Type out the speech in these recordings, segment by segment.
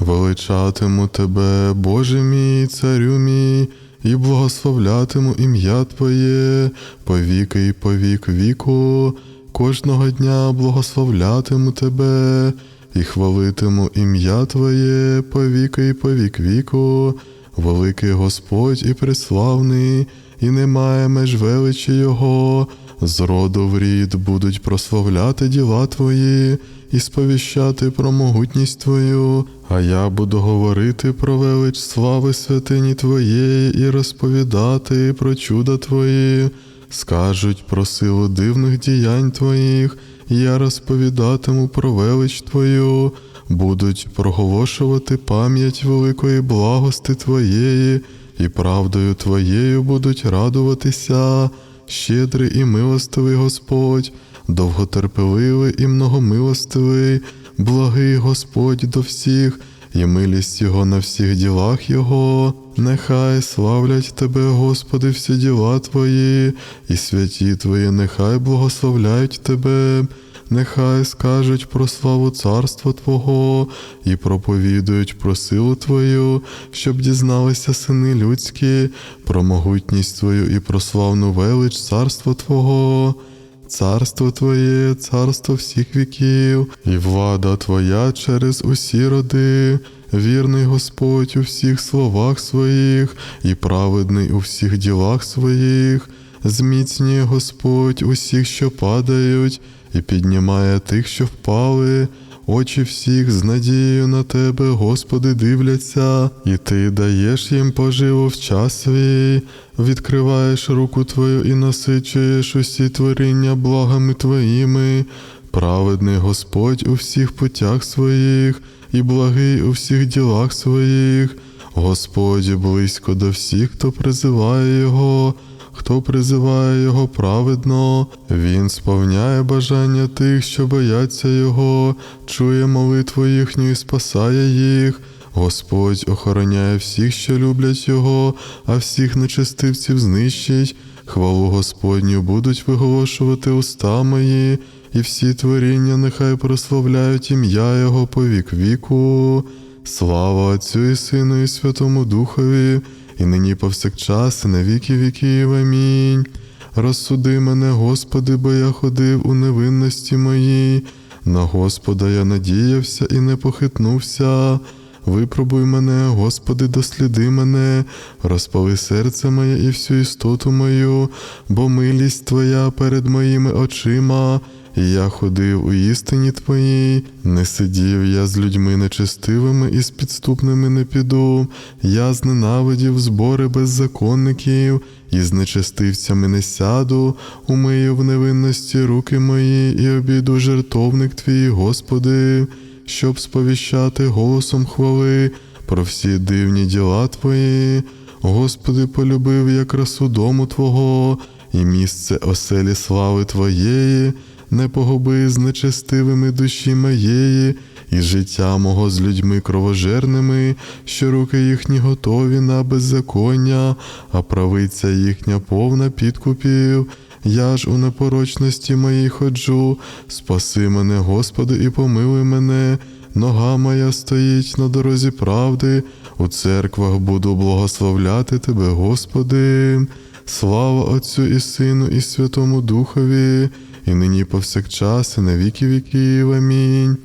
Величатиму тебе, Боже мій, царю мій, і благословлятиму ім'я Твоє повіки і повік віку. Кожного дня благословлятиму тебе і хвалитиму ім'я Твоє повіки і повік віку. Великий Господь і преславний, і немає меж величі Його. З роду в рід будуть прославляти діла Твої і сповіщати про могутність Твою, а я буду говорити про велич слави святині Твоєї і розповідати про чуда Твої. Скажуть про силу дивних діянь Твоїх, і я розповідатиму про велич Твою, будуть проголошувати пам'ять великої благости Твоєї, і правдою Твоєю будуть радуватися, щедрий і милостивий Господь, довготерпеливий і многомилостивий, благий Господь до всіх, і милість Його на всіх ділах Його. Нехай славлять Тебе, Господи, всі діла Твої, і святі Твої, нехай благословляють Тебе. Нехай скажуть про славу царства Твого і проповідують про силу Твою, щоб дізналися сини людські, про могутність Твою і про славну велич царства Твого. Царство Твоє, царство всіх віків, і влада Твоя через усі роди, вірний Господь у всіх словах своїх, і праведний у всіх ділах своїх, зміцнює Господь усіх, що падають, і піднімає тих, що впали. Очі всіх з надією на тебе, Господи, дивляться, і Ти даєш їм поживу в час свій, відкриваєш руку Твою і насичуєш усі творіння благами Твоїми. Праведний Господь у всіх путях своїх, і благий у всіх ділах своїх. Господь близько до всіх, хто призиває Його. Хто призиває Його праведно, Він сповняє бажання тих, що бояться Його, чує молитву їхню і спасає їх. Господь охороняє всіх, що люблять Його, а всіх нечестивців знищить. Хвалу Господню будуть виголошувати уста мої, і всі творіння нехай прославляють ім'я Його по вік віку. Слава Отцю і Сину, і Святому Духові, і нині повсякчас, і на віки віків. Амінь. Розсуди мене, Господи, бо я ходив у невинності моїй. На Господа я надіявся і не похитнувся. Випробуй мене, Господи, досліди мене, розпали серце моє і всю істоту мою, бо милість Твоя перед моїми очима. І я ходив у істині Твоїй, не сидів я з людьми нечестивими і з підступними не піду. Я зненавидів збори беззаконників, і з нечестивцями не сяду, умию в невинності руки мої, і обійду жертовник Твій, Господи, щоб сповіщати голосом хвали про всі дивні діла Твої. Господи, полюбив я красу дому Твого, і місце оселі слави Твоєї не погуби з нечестивими душі моєї, і життя мого з людьми кровожерними, що руки їхні готові на беззаконня, а правиця їхня повна підкупів. Я ж у непорочності моїй ходжу, спаси мене, Господи, і помилуй мене. Нога моя стоїть на дорозі правди, у церквах буду благословляти Тебе, Господи. Слава Отцю і Сину, і Святому Духові, і нині повсякчас, і на віки віків. Амінь.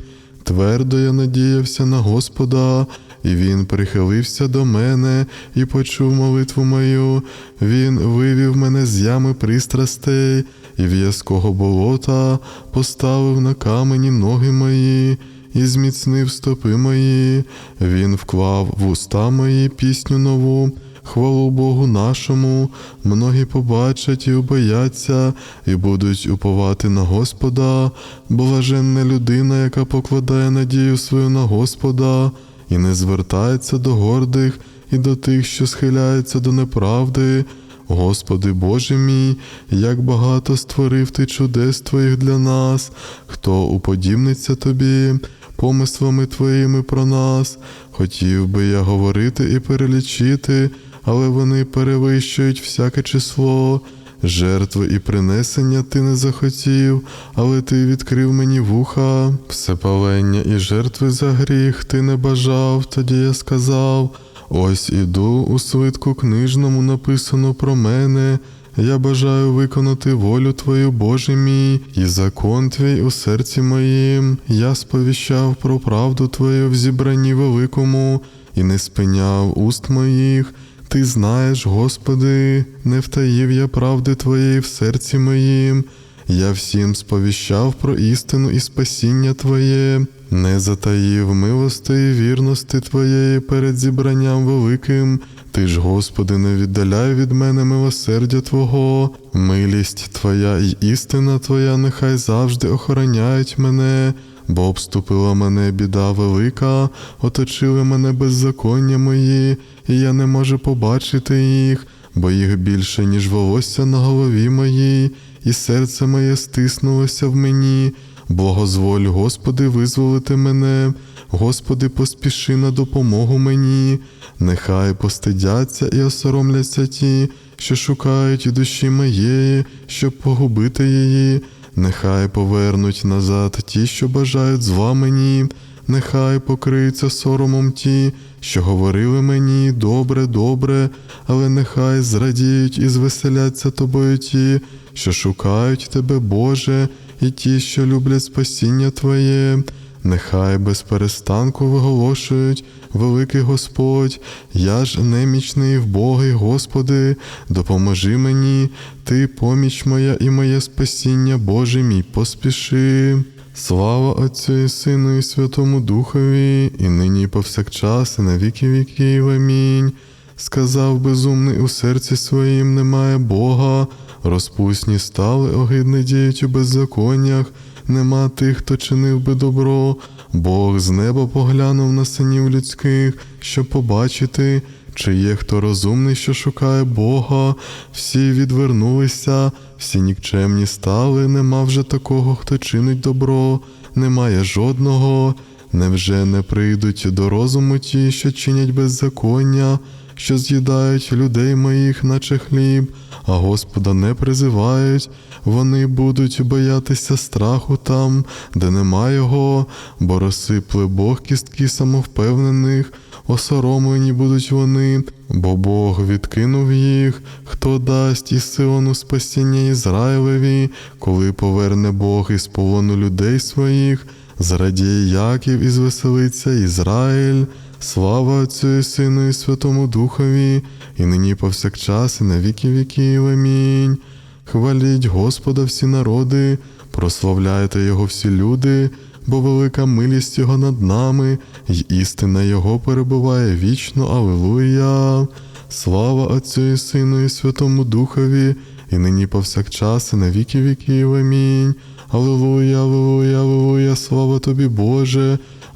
Твердо я надіявся на Господа, і Він прихилився до мене і почув молитву мою. Він вивів мене з ями пристрастей, і в'язкого болота поставив на камені ноги мої. І зміцнив стопи мої, він вклав в уста мої пісню нову, хвалу Богу нашому, многі побачать і убояться, і будуть уповати на Господа, блаженна людина, яка покладає надію свою на Господа, і не звертається до гордих і до тих, що схиляються до неправди. Господи Боже мій, як багато створив Ти чудес Твоїх для нас, хто уподібниться Тобі, помислами Твоїми про нас, хотів би я говорити і перелічити, але вони перевищують всяке число. жертви і принесення ти не захотів, але ти відкрив мені вуха, всепалення і жертви за гріх ти не бажав. Тоді я сказав: ось іду у свитку книжному написано про мене. Я бажаю виконати волю Твою, Боже мій, і закон Твій у серці моїм. Я сповіщав про правду Твою в зібранні великому, і не спиняв уст моїх. Ти знаєш, Господи, не втаїв я правди Твоєї в серці моїм. Я всім сповіщав про істину і спасіння Твоє, не затаїв милости і вірності Твоєї перед зібранням великим. Ти ж, Господи, не віддаляй від мене милосердя Твого, милість Твоя і істина Твоя нехай завжди охороняють мене, бо обступила мене біда велика, оточили мене беззаконня мої, і я не можу побачити їх, бо їх більше, ніж волосся на голові моїй, і серце моє стиснулося в мені. Благозволь, Господи, визволити мене, Господи, поспіши на допомогу мені, нехай постидяться і осоромляться ті, що шукають душі моєї, щоб погубити її, нехай повернуть назад ті, що бажають зла мені, нехай покриються соромом ті, що говорили мені добре, добре, але нехай зрадіють і звеселяться тобою ті, що шукають тебе, Боже, і ті, що люблять спасіння Твоє. Нехай без перестанку виголошують, великий Господь, я ж немічний вбогий, Господи, допоможи мені, Ти поміч моя і моє спасіння, Боже мій, поспіши. Слава Отцю і Сину, і Святому Духові, і нині і повсякчас, і на віки віків. Амінь. Сказав безумний у серці своїм немає Бога, розпусні стали, огидне діють у беззаконнях, нема тих, хто чинив би добро. Бог з неба поглянув на синів людських, щоб побачити, чи є хто розумний, що шукає Бога, всі відвернулися, всі нікчемні стали, нема вже такого, хто чинить добро, немає жодного. Невже не прийдуть до розуму ті, що чинять беззаконня, що з'їдають людей моїх, наче хліб, а Господа не призивають, вони будуть боятися страху там, де нема його, бо розсипле Бог кістки самовпевнених, осоромлені будуть вони, бо Бог відкинув їх, хто дасть із Сиону спасіння Ізраїлеві, коли поверне Бог із полону людей своїх. Зрадіє Яків і звеселиться Ізраїль, слава Отцю і Сину і Святому Духові, і нині повсякчас, і на віки віків. Амінь. Хваліть Господа всі народи, прославляйте Його всі люди, бо велика милість Його над нами, й істина Його перебуває вічно. Алилуя. Слава Отцю і Сину і Святому Духові, і нині повсякчас, і на віки віків. Амінь. Аллилуйя, аллилуйя, аллилуйя, слава тобі, Боже.